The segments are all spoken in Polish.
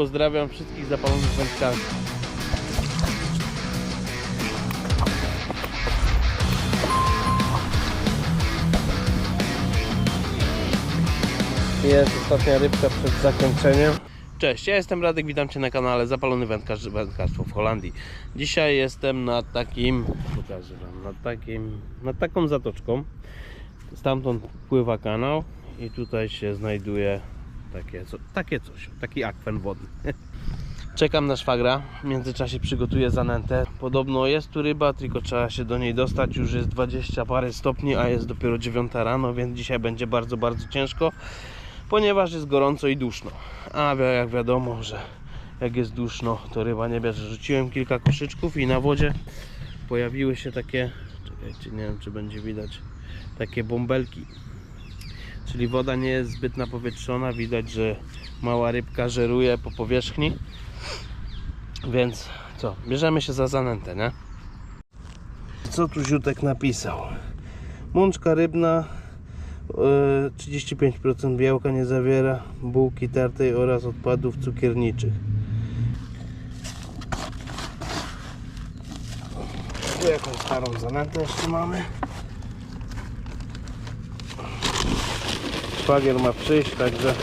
Pozdrawiam wszystkich zapalonych wędkarzy. Jest ostatnia rybka przed zakończeniem. Cześć, ja jestem Radek, witam Cię na kanale Zapalony Wędkarz, Wędkarstwo w Holandii. Dzisiaj jestem nad takim, pokażę Wam, nad takim, nad taką zatoczką. Stamtąd pływa kanał i tutaj się znajduje takie, takie coś, taki akwen wodny. Czekam na szwagra, w międzyczasie przygotuję zanętę. Podobno jest tu ryba, tylko trzeba się do niej dostać. Już jest 20 parę stopni, a jest dopiero 9 rano, więc dzisiaj będzie bardzo, bardzo ciężko, ponieważ jest gorąco i duszno. A jak wiadomo, że jak jest duszno, to ryba nie bierze. Rzuciłem kilka koszyczków i na wodzie pojawiły się takie, czekajcie, nie wiem czy będzie widać, takie bąbelki. Czyli woda nie jest zbyt napowietrzona, widać, że mała rybka żeruje po powierzchni. Więc co, bierzemy się za zanętę, nie? Co tu Ziutek napisał? Mączka rybna e, 35% białka nie zawiera, bułki tartej oraz odpadów cukierniczych. Tu jakąś starą zanętę jeszcze mamy. Szwagier ma przyjść, także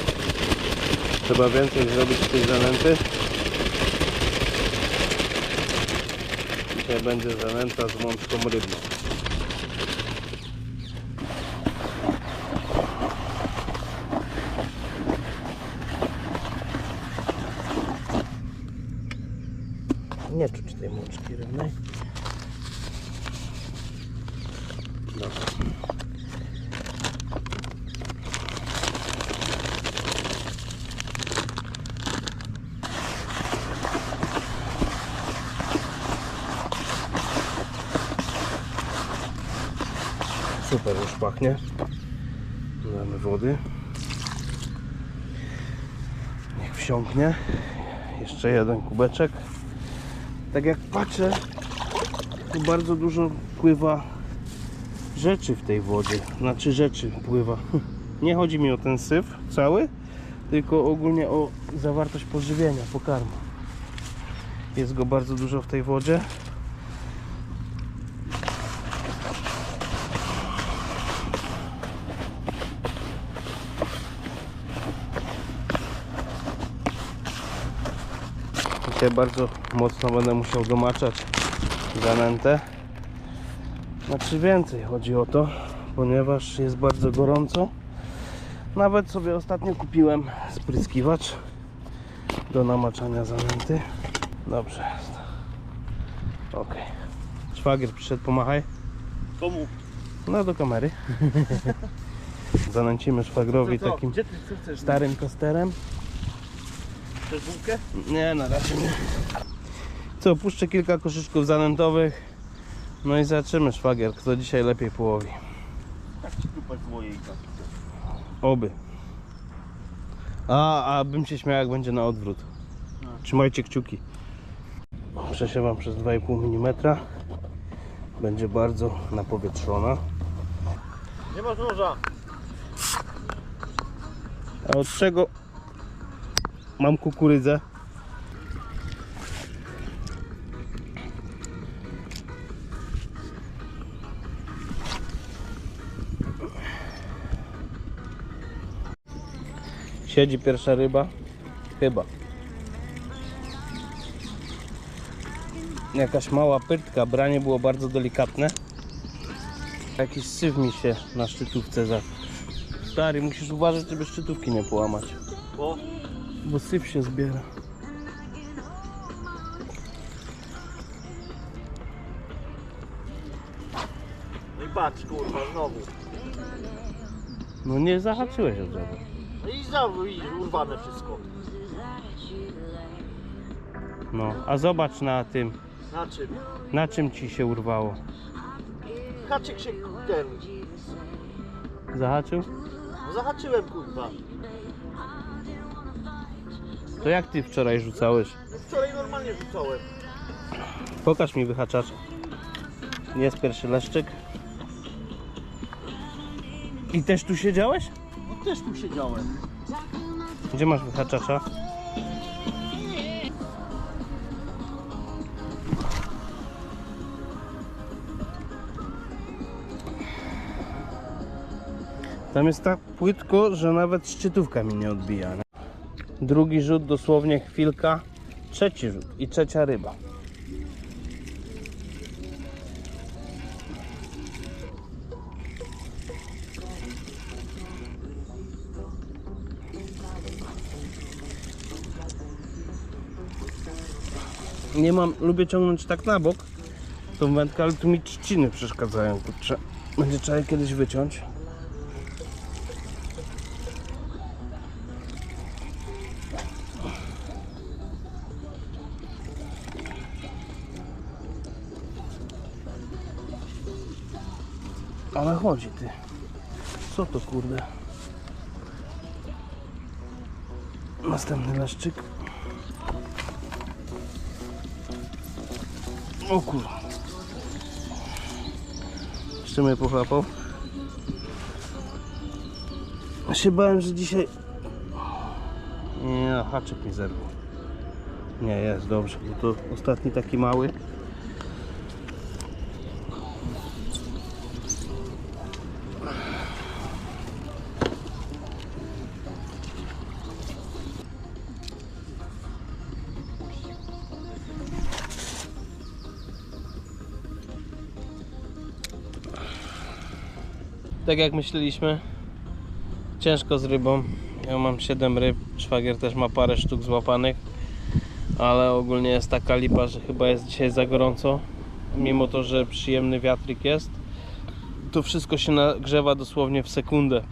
trzeba więcej zrobić z tej zanęty. Dzisiaj będzie zanęta z mączką rybną. Nie czuć tej mączki rybnej. Dobra. Super już pachnie. Damy wody. Niech wsiąknie. Jeszcze jeden kubeczek. Tak jak patrzę, tu bardzo dużo pływa rzeczy w tej wodzie. Znaczy rzeczy pływa. Nie chodzi mi o ten syf cały, tylko ogólnie o zawartość pożywienia, pokarmu. Jest go bardzo dużo w tej wodzie. Dzisiaj bardzo mocno będę musiał domaczać zanętę. Znaczy więcej chodzi o to, ponieważ jest bardzo gorąco. Nawet sobie ostatnio kupiłem spryskiwacz do namaczania zanęty. Dobrze jest. Ok. Szwagier przyszedł, pomachaj. Komu? No do kamery. Zanęcimy szwagrowi takim starym kosterem. Chcesz bułkę? Nie, na razie nie. Co, puszczę kilka koszyczków zanętowych. No i zobaczymy szwagier, kto dzisiaj lepiej połowi. Tak ci dupę z mojej tam. Oby. A, a bym się śmiał jak będzie na odwrót. No. Trzymajcie kciuki. Przesiewam przez 2,5 mm. Będzie bardzo napowietrzona. Nie masz noża. A od czego mam kukurydzę? Siedzi pierwsza ryba? Chyba. Jakaś mała pyrtka, branie było bardzo delikatne. Jakiś syf mi się na szczytówce za... Stary, musisz uważać, żeby szczytówki nie połamać. Bo syf się zbiera. no i patrz kurwa znowu. No nie zahaczyłeś od żadnego. No i znowu i urwane wszystko. No, a zobacz na tym, Na czym? na czym ci się urwało. Haczyk się ten. Zahaczył? No zahaczyłem kurwa. To jak ty wczoraj rzucałeś? No wczoraj normalnie rzucałem. Pokaż mi wyhaczacz. Nie jest pierwszy leszczyk. I też tu siedziałeś? No też tu siedziałem. Gdzie masz wyhaczacza? Tam jest tak płytko, że nawet szczytówka mi nie odbija. Drugi rzut, dosłownie chwilka. Trzeci rzut i trzecia ryba. Nie mam, lubię ciągnąć tak na bok tą wędkę, ale tu mi trzciny przeszkadzają, kurczę. Będzie trzeba je kiedyś wyciąć. Ale chodzi ty. Co to kurde? Następny leszczyk. O kurwa. Jeszcze mnie pochlapał. Ja się bałem, że dzisiaj... Nie, haczyk mi zerwał. Nie, jest dobrze. Bo to ostatni taki mały. Tak jak myśleliśmy, ciężko z rybą. Ja mam 7 ryb, szwagier też ma parę sztuk złapanych, ale ogólnie jest taka lipa, że chyba jest dzisiaj za gorąco. Mimo to, że przyjemny wiatryk jest, to wszystko się nagrzewa dosłownie w sekundę.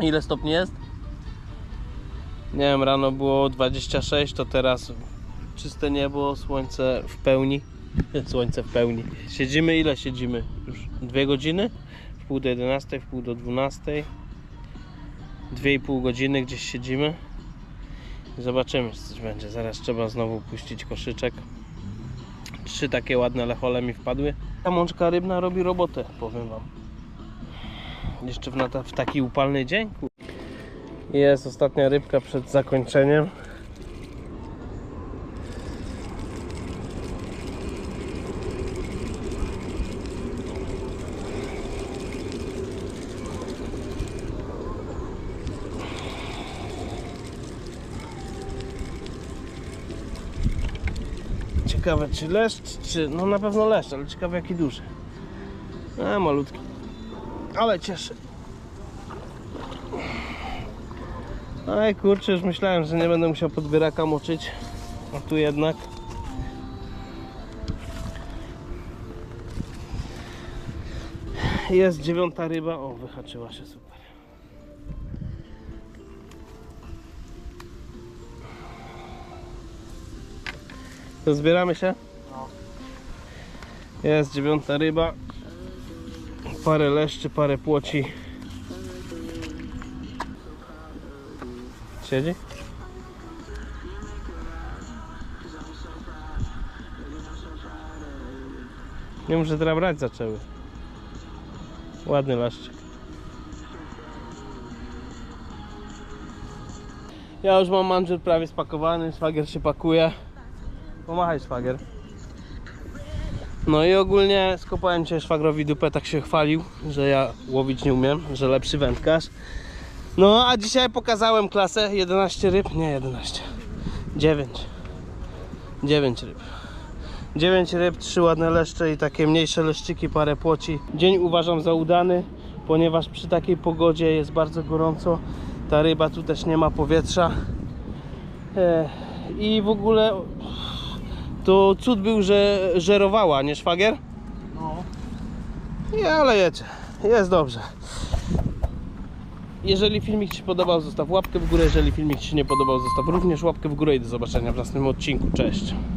Ile stopni jest? Nie wiem, rano było 26, to teraz czyste niebo, słońce w pełni. Słońce w pełni. Siedzimy ile siedzimy? Już dwie godziny? Pół do 11, w pół do 12. 2,5 godziny gdzieś siedzimy. Zobaczymy, czy coś będzie. Zaraz trzeba znowu puścić koszyczek. Trzy takie ładne lechole mi wpadły. Ta mączka rybna robi robotę, powiem Wam. Jeszcze w, w taki upalny dzień. Jest ostatnia rybka przed zakończeniem. Ciekawe czy leszcz, czy... No na pewno leszcz, ale ciekawe jaki duży. A, malutki. Ale cieszy. Aj kurczę, już myślałem, że nie będę musiał podbieraka moczyć. A tu jednak. Jest dziewiąta ryba. O, wyhaczyła się super. To zbieramy się? No. Jest dziewiąta ryba. Parę leszczy, parę płoci. Siedzi? Nie muszę teraz brać zaczęły. Ładny leszczyk. Ja już mam manżel prawie spakowany, szwagier się pakuje. Pomachaj szwagier. No i ogólnie skopałem cię szwagrowi dupę, tak się chwalił, że ja łowić nie umiem, że lepszy wędkarz. No a dzisiaj pokazałem klasę 11 ryb, nie 11, 9. 9 ryb. 9 ryb, 3 ładne leszcze i takie mniejsze leszczyki, parę płoci. Dzień uważam za udany, ponieważ przy takiej pogodzie jest bardzo gorąco. Ta ryba tu też nie ma powietrza. E, I w ogóle to cud był, że żerowała, nie szwagier? No. Nie, ale jecie. Jest dobrze. Jeżeli filmik Ci się podobał, zostaw łapkę w górę. Jeżeli filmik Ci się nie podobał, zostaw również łapkę w górę i do zobaczenia w następnym odcinku. Cześć.